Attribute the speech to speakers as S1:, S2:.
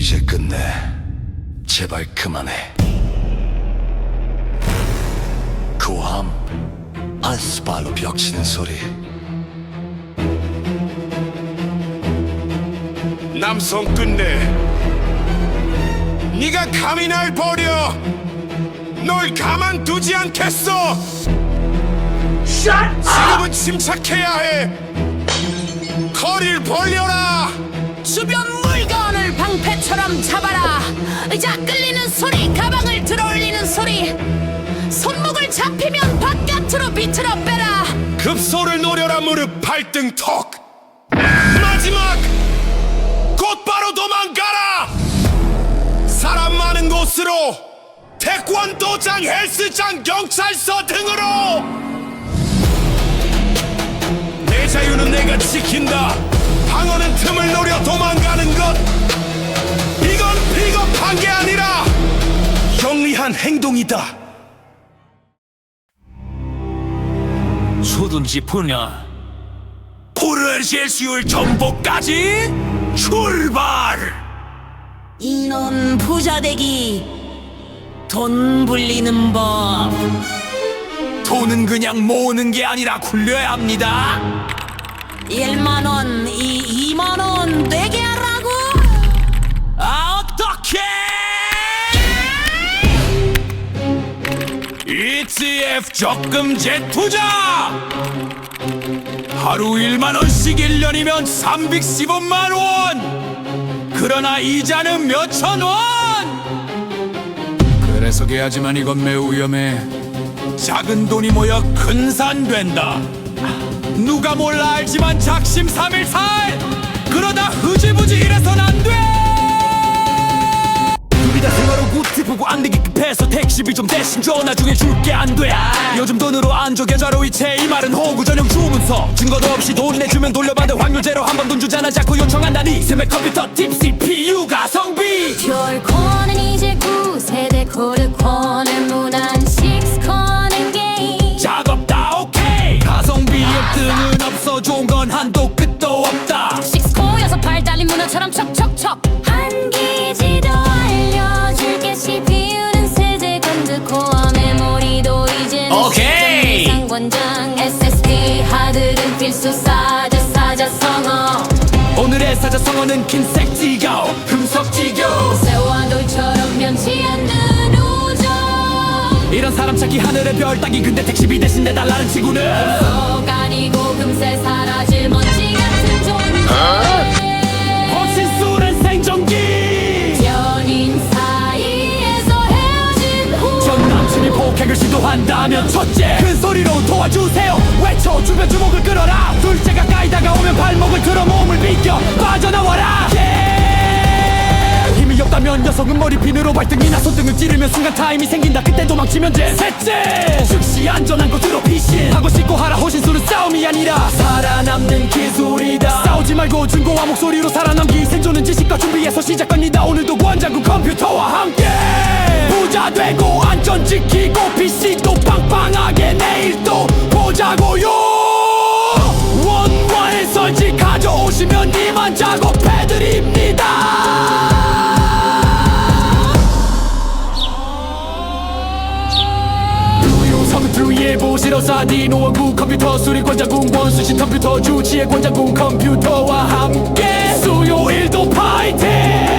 S1: 이제 끝내. 제발 그만해. 고함, 아스팔로 벽치는 소리.
S2: 남성 끝내 네가 감히 날 버려 널 가만두지 않겠어 지금은 침착해야 해 거리를 벌려라
S3: 주변 물건 을 방패처럼 잡아라. 의자 끌리는 소리 가방을 들어올리는 소리. 손목을 잡히면 바깥으로 비틀어 빼라.
S2: 급소를 노려라 무릎. 발등 턱. 마지막! 곧바로 도망가라! 사람 많은 곳으로 태권도장 헬스장 경찰서 등으로! 내 자유는 내가 지킨다. 방어는 틈을 노려 도망가는 것 이건 비겁한 게 아니라 영리한 행동이다.
S4: 소든지 푸냐? 푸른 실시울 정복까지 출발!
S3: 이놈 부자대기 돈 불리는 법.
S4: 돈은 그냥 모으는 게 아니라 굴려야 합니다.
S3: 1만원 이 2만원 내게
S4: ETF 적금 재투자! 하루 1만원씩 1년이면 315만원! 그러나 이자는 몇천원! 그래서 해야지만 이건 매우 위험해. 작은 돈이 모여 큰 산 된다. 누가 몰라 알지만 작심 삼일살 택시비 좀 대신 줘. 나중에 줄게 안돼. 요즘 돈으로 안줘. 계좌로 이체. 이 말은 호구 전용 주문서. 증거도 없이 돈 내주면 돌려받을 확률 제로 한 번 돈 주잖아. 자꾸 요청한다니. 스맥 컴퓨터 팁 CPU 가성비.
S5: 별코는 이제 9세대 코드코 상권장 SSD 하드는 필수 사자 사자 성어.
S4: 오늘의 사자성어는 킨색 지교 금속 지교
S5: 새와 돌처럼 변치 않는 우정.
S4: 이런 사람 찾기 하늘의 별 따기 근데 택시비 대신 내달라는 친구는?
S5: 속 아니고 금세 사라질 먼지 같은 존재
S4: 허 한다면 첫째 큰 소리로 도와주세요. 외쳐 주변 주목을 끌어라. 둘째 가까이 다가오면 발목을 들어 몸을 비껴 빠져나와라. 예! 힘이 없다면 녀석은 머리 핀으로 발등이나 손등을 찌르면 순간 타임이 생긴다. 그때 도망치면 돼. 셋째 즉시 안전한 곳으로 피신. 하고 싶고 하라 호신술은 싸움이 아니라 살아남는 기술이다. 싸우지 말고 중고와 목소리로 살아남기. 생존은 지식과 준비에서 시작 성트루의 보시러 사디 노 원구 컴퓨터 수리 권장군 원수신 컴퓨터 주치의 권장군 컴퓨터와 함께 수요일도 파이팅